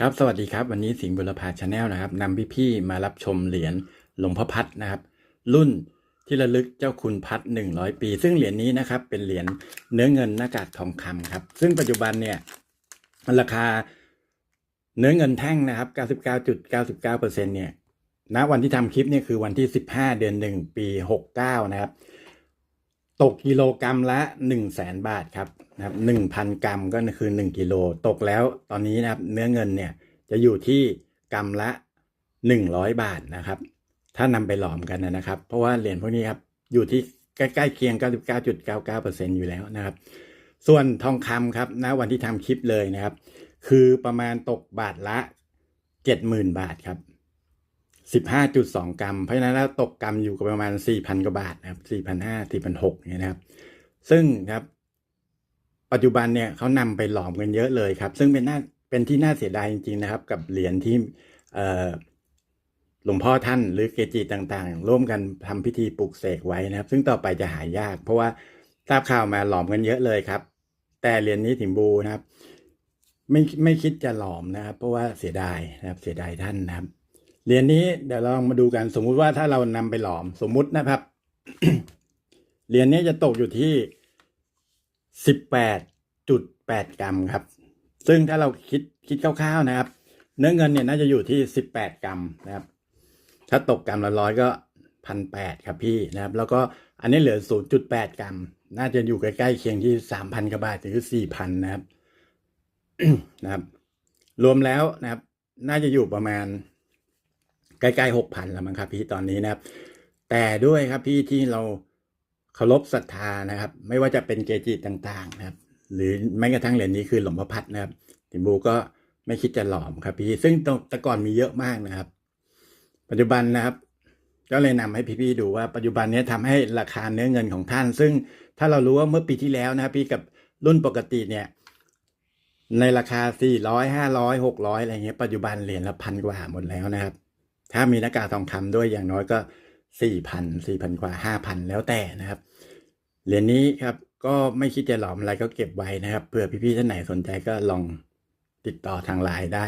ครับสวัสดีครับ วันนี้สิงห์บุรพาชาแนลนะครับนำพี่ๆมารับชมเหรียญหลวงพ่อพัดนะครับ รุ่นที่ระลึกเจ้าคุณพัดหนึ่งร้อยปี ซึ่งเหรียญนี้นะครับเป็นเหรียญเนื้อเงินหน้ากากทองคำครับ ซึ่งปัจจุบันเนี่ยราคาเนื้อเงินแท่งนะครับ99.99%เนี่ยณวันที่ทำคลิปเนี่ยคือวันที่15เดือน1ปี69นะครับ ตกกิโลกรรัมละ1 0 0 0 0แบาทครับนะครับ1,000กรัมก็คือ 1กิโลตกแล้วตอนนี้นะครับเนื้อเงินเนี่ยจะอยู่ที่กรัมละ 100 บาทนะครับ ถ้านำไปหลอมกันนะครับ เพราะว่าเหรียญพวกนี้ครับอยู่ที่ใกล้ๆเคียง 99.99%อยู่แล้วนะครับ ส่วนทองคำครับณวันที่ทำคลิปเลยนะครับ คือประมาณตกบาทละ 70,000 บาทครับ 15.2กรัม เพราะฉะนั้นแล้วตกกรัมอยู่กับประมาณ4,000กว่าบาทนะครับ4,500 4,600เนี่ยนะครับ ซึ่งครับ ปัจจุบันเนี่ยเขานำไปหลอมกันเยอะเลยครับ ซึ่งเป็นน่าเป็นที่น่าเสียดายจริงๆนะครับ กับเหรียญที่หลวงพ่อท่านหรือเกจิต่างๆ ร่วมกันทำพิธีปลุกเสกไว้นะครับ ซึ่งต่อไปจะหายาก เพราะว่าทราบข่าวมาหลอมกันเยอะเลยครับ แต่เหรียญนี้ถิมบูนะครับ ไม่ไม่คิดจะหลอมนะครับ เพราะว่าเสียดายนะครับ เสียดายท่านนะครับ เหรียญนี้เดี๋ยวเราลองมาดูกัน สมมุติว่าถ้าเรานำไปหลอมสมมุตินะครับ เหรียญนี้จะตกอยู่ที่สิบแปดจุดแปดกรัมครับ ซึ่งถ้าเราคิดคิดคร่าวๆนะครับ เนื้อเงินเนี่ยน่าจะอยู่ที่สิบแปดกรัมนะครับ ถ้าตกกรัมละร้อยก็พันแปดครับพี่นะครับ แล้วก็อันนี้เหลือศูนย์จุดแปดกรัม น่าจะอยู่ใกล้ๆเคียงที่สามพันกว่าบาทหรือสี่พันนะครับนะครับ รวมแล้วนะครับ น่าจะอยู่ประมาณ ใกล้ๆหกพันแล้วมั้งครับพี่ตอนนี้นะครับ แต่ด้วยครับพี่ที่เราเคารพศรัทธานะครับ ไม่ว่าจะเป็นเกจิต่างๆนะครับ หรือแม้กระทั่งเหรียญนี้คือหลวงพ่อพัดนะครับติมบูก็ไม่คิดจะหลอมครับ พี่ซึ่งแต่ก่อนมีเยอะมากนะครับ ปัจจุบันนะครับก็เลยนำให้พี่ๆดูว่าปัจจุบันนี้ทำให้ราคาเนื้อเงินของท่าน ซึ่งถ้าเรารู้ว่าเมื่อปีที่แล้วนะครับพี่กับรุ่นปกติเนี่ยในราคา 400 500 600 อะไรเงี้ย ปัจจุบันเหรียญละพันกว่าหมดแล้วนะครับ ถ้ามีหน้ากากทองคำด้วยอย่างน้อยก็สี่พันสี่พันกว่าห้าพันแล้วแต่นะครับ เหรียญนี้ครับก็ไม่คิดจะหลอมอะไรก็เก็บไว้นะครับเผื่อพี่ๆท่านไหนสนใจก็ลองติดต่อทางไลน์ได้